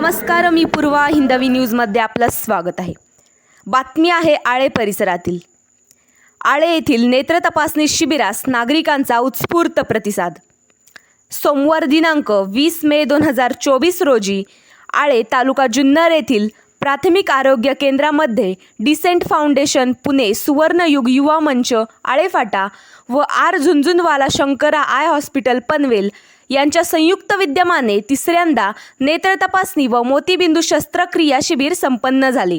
नमस्कार मी पूर्वा. हिंदवी न्यूजमध्ये आपलं स्वागत आहे. बातमी आहे आळे परिसरातील. आळे येथील नेत्र तपासणी शिबिरास नागरिकांचा उत्स्फूर्त प्रतिसाद. सोमवार दिनांक वीस मे दोन हजार चोवीस रोजी आळे तालुका जुन्नर येथील प्राथमिक आरोग्य केंद्रामध्ये डिसेंट फाउंडेशन पुणे सुवर्णयुग युवा मंच आळेफाटा व R Jhunjhunwala Shankara eye hospital Panvel यांच्या संयुक्त विद्यमाने तिसऱ्यांदा नेत्र तपासणी व मोतीबिंदू शस्त्रक्रिया शिबिर संपन्न झाले.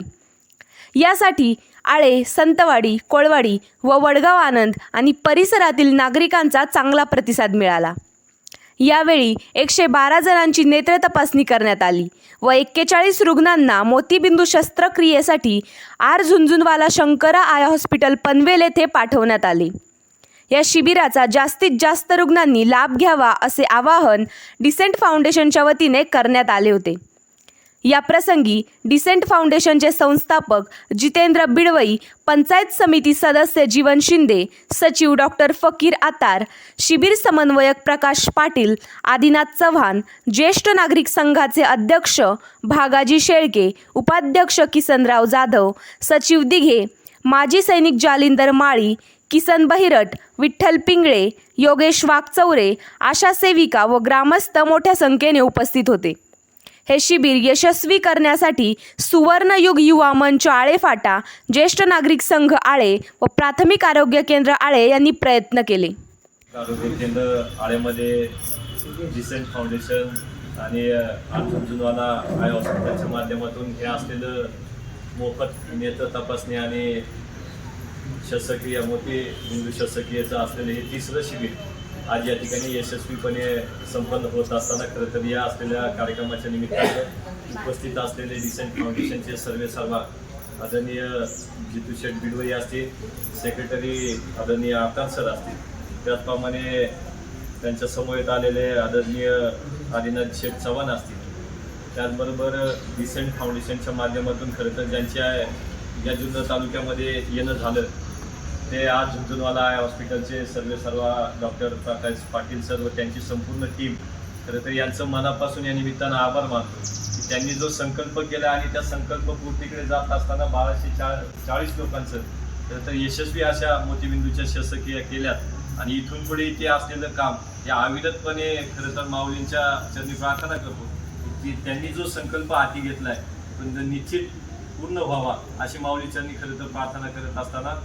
यासाठी आळे संतवाडी कोळवाडी व वडगाव आनंद आणि परिसरातील नागरिकांचा चांगला प्रतिसाद मिळाला. यावेळी एकशे बारा जणांची नेत्र तपासणी करण्यात आली व एक्केचाळीस रुग्णांना मोतीबिंदू शस्त्रक्रियेसाठी R Jhunjhunwala Shankara eye hospital Panvel येथे पाठवण्यात आले. या शिबिराचा जास्तीत जास्त रुग्णांनी लाभ घ्यावा असे आवाहन डिसेंट फाउंडेशनच्या वतीने करण्यात आले होते. या प्रसंगी डिसेंट फाउंडेशनचे संस्थापक जितेंद्र बिडवई पंचायत समिती सदस्य जीवन शिंदे सचिव डॉक्टर फकीर आतार शिबिर समन्वयक प्रकाश पाटील आदिनाथ चव्हाण ज्येष्ठ नागरिक संघाचे अध्यक्ष भागाजी शेळके उपाध्यक्ष किसनराव जाधव सचिव दिघे माजी सैनिक जालिंदर माळी किसन बहिरट विठ्ठल पिंगळे योगेश वाघचौरे आशा सेविका व ग्रामस्थ मोठ्या संख्येने उपस्थित होते. हे शिबिर यशस्वी करण्यासाठी सुवर्णयुग युवा मंच आळेफाटा ज्येष्ठ नागरिक संघ आळे व प्राथमिक आरोग्य केंद्र आळे यांनी प्रयत्न केले. आरोग्य केंद्र आळेमध्ये डिसेंट फाउंडेशन आणि अर्जुनवाला आय हॉस्पिटलच्या माध्यमातून हे असलेलं मोफत नेत्र तपासणी आणि शस्त्रक्रिया मोठी बिंदू शस्त्रक्रियेचं असलेलं हे तिसरं शिबिर आज या ठिकाणी यशस्वीपणे संपन्न होत असताना खरं तर या असलेल्या कार्यक्रमाच्या निमित्तानं उपस्थित असलेले डिसेंट फाउंडेशनचे सर्वे सर्वा आदरणीय जितू शेठ बिडवई असतील सेक्रेटरी आदरणीय आकार सर असतील त्याचप्रमाणे त्यांच्या समवेत आलेले आदरणीय आदिनाथ शेठ चव्हाण असतील त्याचबरोबर डिसेंट फाउंडेशनच्या माध्यमातून खरं तर ज्यांच्या या जुन्नर तालुक्यामध्ये येणं झालं ते आज झुंझुनवाला आहे हॉस्पिटलचे सर्व सर्व डॉक्टर प्रकाश पाटील सर व त्यांची संपूर्ण टीम. खरं तर यांचं मनापासून या निमित्तानं आभार मानतो. की त्यांनी जो संकल्प केला आणि त्या संकल्प पूर्तीकडे जात असताना बाराशे चा चाळीस लोकांचं खरं तर यशस्वी अशा मोतीबिंदूच्या शस्त्रक्रिया केल्यात. आणि इथून पुढे इथे असलेलं काम या अविरतपणे खरं तर माऊलींच्या चरणी प्रार्थना करतो. त्यांनी जो संकल्प हाती घेतला आहे पण निश्चित पूर्ण व्हावा अशी माऊलीच्यांनी खरं तर प्रार्थना करत असताना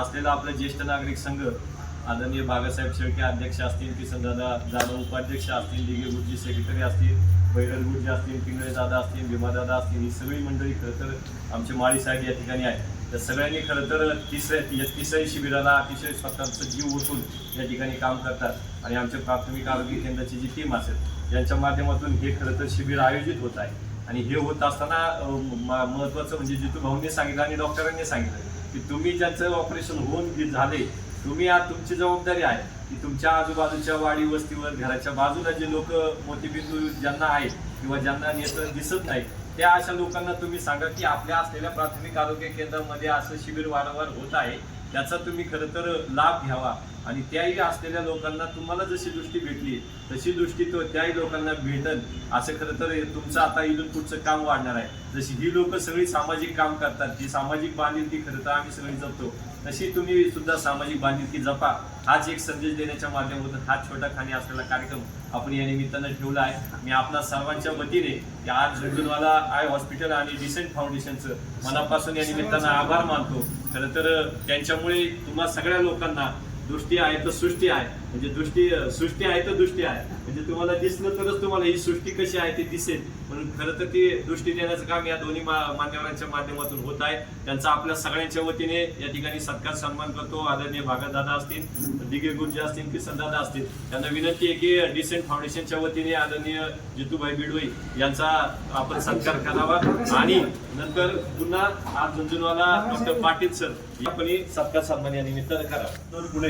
असलेला आपला ज्येष्ठ नागरिक संघ आदरणीय बागासाहेब शेळके अध्यक्ष असतील किसनदादा जाधव उपाध्यक्ष असतील दिगे गुरुजी सेक्रेटरी असतील बैरल गुरुजी असतील पिंगळे दादा असतील भीमादादा असतील ही सगळी मंडळी खरं तर आमचे माळी साहेब या ठिकाणी आहेत. तर सगळ्यांनी खरं तर तिसऱ्या तिसऱ्या शिबिराला अतिशय स्वतःचं जीव ओतून या ठिकाणी काम करतात. आणि आमच्या प्राथमिक आरोग्य केंद्राची जी टीम असेल यांच्या माध्यमातून हे खरं तर शिबिर आयोजित होत आहे. आणि हे होत असताना महत्वाचं महत्त्वाचं म्हणजे जितू भाऊंनी सांगितलं आणि डॉक्टरांनी सांगितलं की तुम्ही ज्यांचं ऑपरेशन होऊन झाले तुम्ही आज तुमची जबाबदारी आहे की तुमच्या आजूबाजूच्या वाडी वस्तीवर घराच्या बाजूला जे लोक मोतीबिंदू ज्यांना आहेत किंवा ज्यांना नेत्र दिसत नाही त्या अशा लोकांना तुम्ही सांगा की आपल्या असलेल्या प्राथमिक आरोग्य केंद्रामध्ये असं शिबिर वारंवार होत आहे त्याचा तुम्ही खरं तर लाभ घ्यावा. आणि त्याही असलेल्या लोकांना तुम्हाला जशी दृष्टी भेटली तशी दृष्टी तो त्याही लोकांना भेटल. असं खरं तर तुमचं आता इथून पुढचं काम वाढणार आहे. जशी ही लोक सगळी सामाजिक काम करतात जी सामाजिक बांधिलकी खरं तर आम्ही सगळी जपतो. तशी तुम्ही सुद्धा सामाजिक बांधिलकी जपा. हाच एक संदेश देण्याच्या माध्यमातून हा छोटा खाणी असलेला कार्यक्रम आपण या निमित्तानं ठेवला आहे. मी आपल्या सर्वांच्या वतीने या आज झुंझुनवाला आय हॉस्पिटल आणि डिसेंट फाउंडेशनचं मनापासून या निमित्तानं आभार मानतो. खरं तर त्यांच्यामुळे तुम्हा सगळ्या लोकांना दृष्टी आहे तर सृष्टी आहे. म्हणजे दृष्टी सृष्टी आहे तर दृष्टी आहे. म्हणजे तुम्हाला दिसलं तरच तुम्हाला ही सृष्टी कशी आहे ते दिसेल. म्हणून खरं तर ती दृष्टी देण्याचं काम या दोन्ही मान्यवरांच्या माध्यमातून होत आहे. त्यांचा आपल्या सगळ्यांच्या वतीने या ठिकाणी सत्कार सन्मान करतो. आदरणीय भागतदादा असतील दिगे गुरुजी असतील किसनदादा असतील त्यांना विनंती आहे की डिसेंट फाउंडेशनच्या वतीने आदरणीय जितूभाई बिडवई यांचा आपण सत्कार करावा. आणि नंतर पुन्हा आज झुंझुनवाला डॉक्टर पाटील सर आपण सत्कार सन्मान या निमित्तानं करा तर पुणे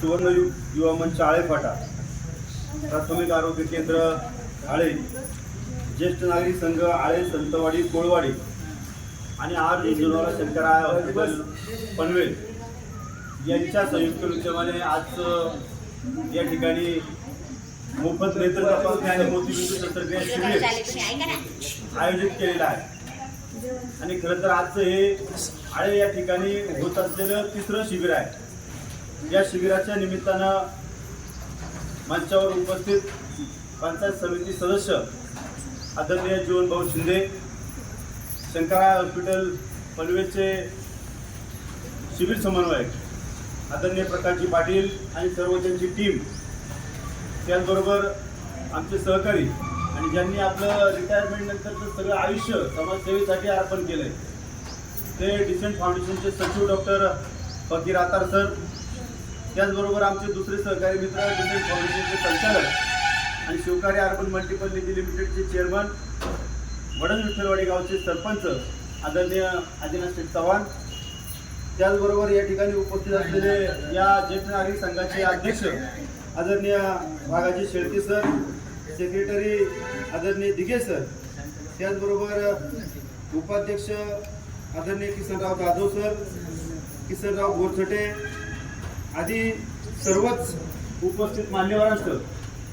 सुवर्ण युवा मंच आळेफाटा प्राथमिक आरोग्य केंद्र आळे ज्येष्ठ नागरिक संघ आळे संतवाडी कोळवाडी आणि आर जुनवाला शंकराय हॉस्पिटल पनवेल यांच्या संयुक्त विद्यमाने आज या ठिकाणी मोफत नेत्र तपासणी आणि मोतीबिंदू शस्त्रक्रिया शिबिर आयोजित केलेलं आहे. आणि खरं तर आजचं हे आळे या ठिकाणी होत असलेलं तिसरं शिबिर आहे. या शिबिराच्या निमित्तानं मंचावर उपस्थित पंचायत समिती सदस्य आदरणीय जीवनभाऊ शिंदे शंकरा हॉस्पिटल पनवेलचे शिबिर समन्वयक आदरणीय प्रकाशजी पाटील आणि सर्व त्यांची टीम. त्याचबरोबर आमचे सहकारी आणि ज्यांनी आपलं रिटायरमेंटनंतरचं सगळं आयुष्य समाजसेवेसाठी अर्पण केलंय. ते डिसेंट फाउंडेशनचे सचिव डॉक्टर फकीर आतार सर त्याचबरोबर आमचे दुसरे सहकारी मित्र डिसेंट फाउंडेशनचे संचालक आणि शिवकारी अर्बन मल्टिपल निधी लिमिटेडचे चेअरमन वडद विठ्ठलवाडी गावचे सरपंच आदरणीय आदिनाथ चव्हाण. त्याचबरोबर या ठिकाणी उपस्थित असलेले या ज्येष्ठ नागरिक संघाचे अध्यक्ष आदरणीय भागाजी शेळके सर सेक्रेटरी आदरणीय दिघे सर. त्याचबरोबर उपाध्यक्ष आदरणीय किसनराव जाधव सर किसनराव गोरछटे आधी सर्वच उपस्थित मान्यवरांचं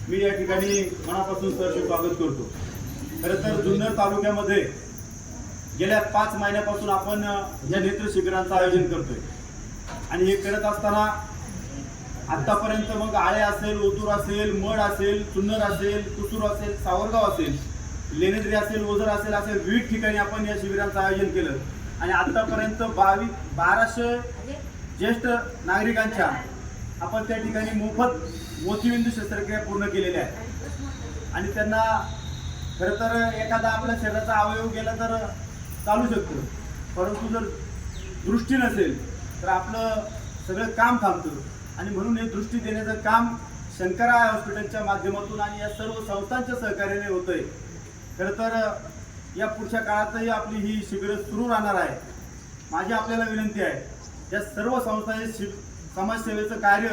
मी या ठिकाणी मनापासून सरचे स्वागत करतो. खरं तर जुन्नर तालुक्यामध्ये गेल्या पाच महिन्यापासून आपण या नेत्र शिबिरांचं आयोजन करतोय. आणि हे करत असताना आतापर्यंत मग आळे असेल ओतूर असेल मड असेल चुन्नर असेल कुसूर असेल सावरगाव असेल लेनेद्री असेल ओझर असेल असेल विविध ठिकाणी आपण या शिबिरांचं आयोजन केलं. आणि आतापर्यंत बावीस बाराशे ज्येष्ठ नागरिकांच्या आपण त्या ठिकाणी मोफत मोतीबिंदू शस्त्रक्रिया पूर्ण केलेल्या आहेत. आणि त्यांना खरं तर एखादा आपल्या शरीराचा अवयव गेला तर चालू शकतो. परंतु जर दृष्टी नसेल तर आपलं सगळं काम थांबतं. आणि म्हणून हे दृष्टी देण्याचं काम शंकरा हॉस्पिटलच्या माध्यमातून आणि या सर्व संस्थांच्या सहकार्याने होतंय. खरं तर या पुढच्या काळातही आपली ही शिबिरं सुरू राहणार आहे माझी आपल्याला विनंती आहे या सर्व संस्थांचे शि समाजसेवेचं कार्य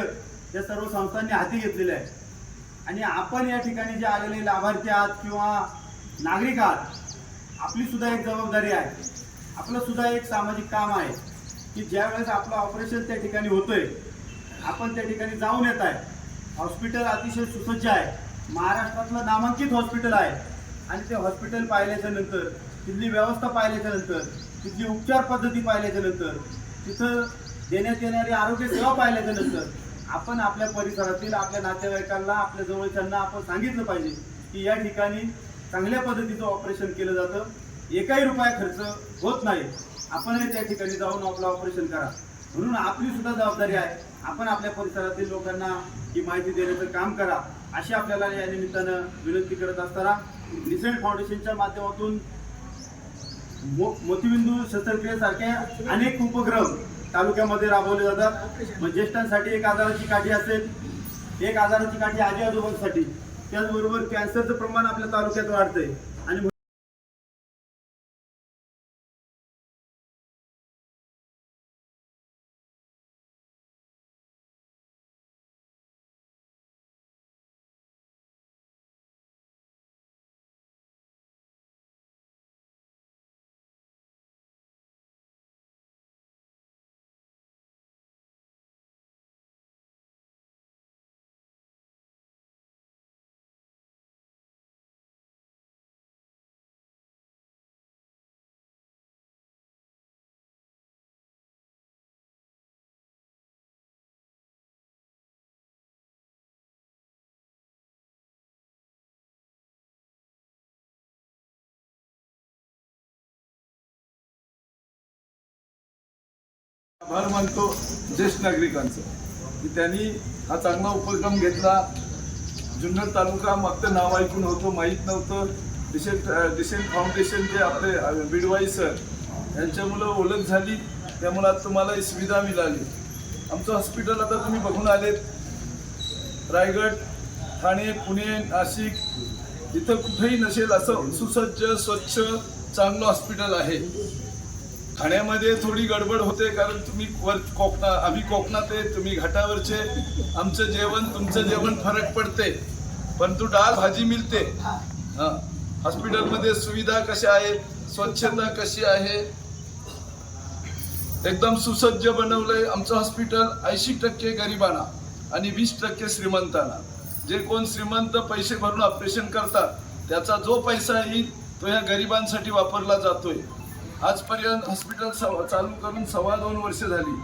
या सर्व संस्थांनी हाती घेतलेलं आहे. आणि आपण या ठिकाणी जे आलेले लाभार्थी आहात किंवा नागरिक आहात आपली सुद्धा एक जबाबदारी आहे. आपलं सुद्धा एक सामाजिक काम आहे की ज्या वेळेस आपलं ऑपरेशन त्या ठिकाणी होतंय आपण त्या ठिकाणी जाऊन येत आहे. हॉस्पिटल अतिशय सुसज्ज आहे. महाराष्ट्रातलं नामांकित हॉस्पिटल आहे. आणि ते हॉस्पिटल पाहिल्याच्या नंतर तिथली व्यवस्था पाहिल्याच्या नंतर तिथली उपचार पद्धती पाहिल्याच्या नंतर तिथं देण्यात येणारी आरोग्य सेवा पाहिल्याच्या नंतर आपण आपल्या परिसरातील आपल्या नातेवाईकांना आपल्या जवळच्यांना आपण सांगितलं पाहिजे की या ठिकाणी चांगल्या पद्धतीचं ऑपरेशन केलं जातं. एकाही रुपया खर्च होत नाही. आपणही त्या ठिकाणी जाऊन आपलं ऑपरेशन करा. म्हणून आपली सुद्धा जबाबदारी आहे. आपण आपल्या परिसरातील लोकांना ही माहिती देण्याचं काम करा. अशी आपल्याला या निमित्तानं विनंती करत असताना डिसेंट फाउंडेशनच्या माध्यमातून मोतीबिंदू शस्त्रक्रियेसारखे अनेक उपक्रम तालुक्यामध्ये राबवले जातात. मग ज्येष्ठांसाठी एक आजाराची काठी असेल एक आजाराची काठी आजी आजोबांसाठी. त्याचबरोबर कॅन्सरचं प्रमाण आपल्या तालुक्यात वाढतंय. आणि आभार मानतो ज्येष्ठ नागरिकांचं. की त्यांनी हा चांगला उपक्रम घेतला. जुन्नर तालुका मागचं नाव ऐकून होतं माहीत नव्हतं. डिसेंट डिसेंट फाउंडेशनचे आपले बिडवाई सर यांच्यामुळं ओळख झाली. त्यामुळं आज तुम्हाला ही सुविधा मिळाली. आमचं हॉस्पिटल आता तुम्ही बघून आलेत. रायगड ठाणे पुणे नाशिक इथं कुठेही नसेल असं सुसज्ज स्वच्छ चांगलं हॉस्पिटल आहे. खाण्यामध्ये थोडी गडबड होते कारण तुम्ही वर कोकणा आम्ही कोकणात आहे तुम्ही घाटावरचे. आमचं जेवण तुमचं जेवण फरक पडते परंतु डाळ भाजी मिळते. हॉस्पिटलमध्ये सुविधा कशा आहेत स्वच्छता कशी आहे? एकदम सुसज्ज बनवलंय आमचं हॉस्पिटल ऐंशी टक्के गरिबांना आणि वीस टक्के श्रीमंतांना. जे कोण श्रीमंत पैसे भरून ऑपरेशन करतात त्याचा जो पैसा येईल तो ह्या गरिबांसाठी वापरला जातोय. आजपर्यंत हॉस्पिटल सव- चालू करून सव्वा दोन वर्ष झाली.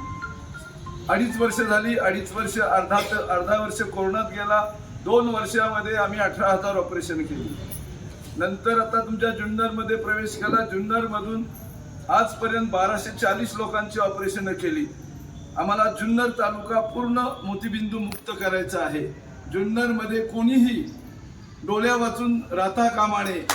अडीच वर्ष झाली अडीच वर्ष अर्धा अर्धा वर्ष कोरोनात गेला. दोन वर्षामध्ये आम्ही अठरा हजार ऑपरेशन केली. नंतर आता तुमच्या जुन्नरमध्ये प्रवेश केला. जुन्नरमधून आजपर्यंत बाराशे चाळीस लोकांची ऑपरेशनं केली. आम्हाला जुन्नर तालुका पूर्ण मोतीबिंदू मुक्त करायचा आहे. जुन्नरमध्ये कोणीही डोल्या वाचून राहता कामाने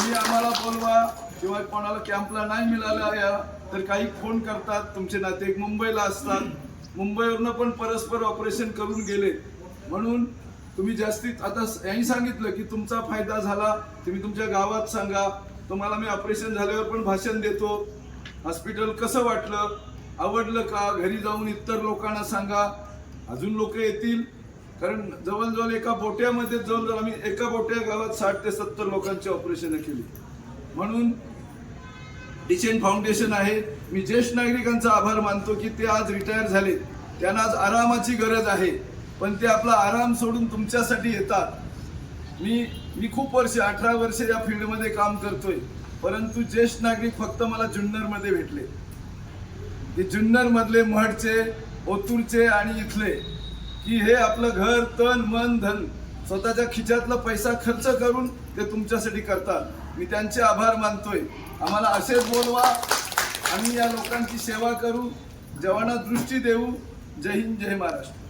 तुम्ही आम्हाला बोलवा. किंवा कोणाला कॅम्पला नाही मिळाला या तर काही फोन करतात. तुमचे नातेवाईक मुंबईला असतात. मुंबईवरनं पण परस्पर ऑपरेशन करून गेले. म्हणून तुम्ही जास्तीत आता यांनी सांगितलं की तुमचा फायदा झाला. तुम्ही तुमच्या गावात सांगा. तुम्हाला मी ऑपरेशन झाल्यावर पण भाषण देतो. हॉस्पिटल कसं वाटलं? आवडलं का? घरी जाऊन इतर लोकांना सांगा. अजून लोक येतील. कारण जवळजवळ एका बोट्यामध्ये जवळजवळ आम्ही एका बोट्या गावात साठ ते सत्तर लोकांची ऑपरेशन केली. म्हणून डिसेंट फाउंडेशन आहे. मी ज्येष्ठ नागरिकांचा आभार मानतो की ते आज रिटायर झाले. त्यांना आज आरामाची गरज आहे. पण ते आपला आराम सोडून तुमच्यासाठी येतात. मी मी खूप वर्ष अठरा वर्ष या फील्डमध्ये काम करतोय. परंतु ज्येष्ठ नागरिक फक्त मला जुन्नरमध्ये भेटले. ते जुन्नरमधले महडचे ओतूरचे आणि इथले. की हे आपलं घर तन मन धन स्वतःच्या खिच्यातला पैसा खर्च करून ते तुमच्यासाठी करतात. मी त्यांचे आभार मानतोय. आम्हाला असेच बोलवा. आम्ही या लोकांची सेवा करू. जवाना दृष्टी देऊ. जय हिंद जय महाराष्ट्र.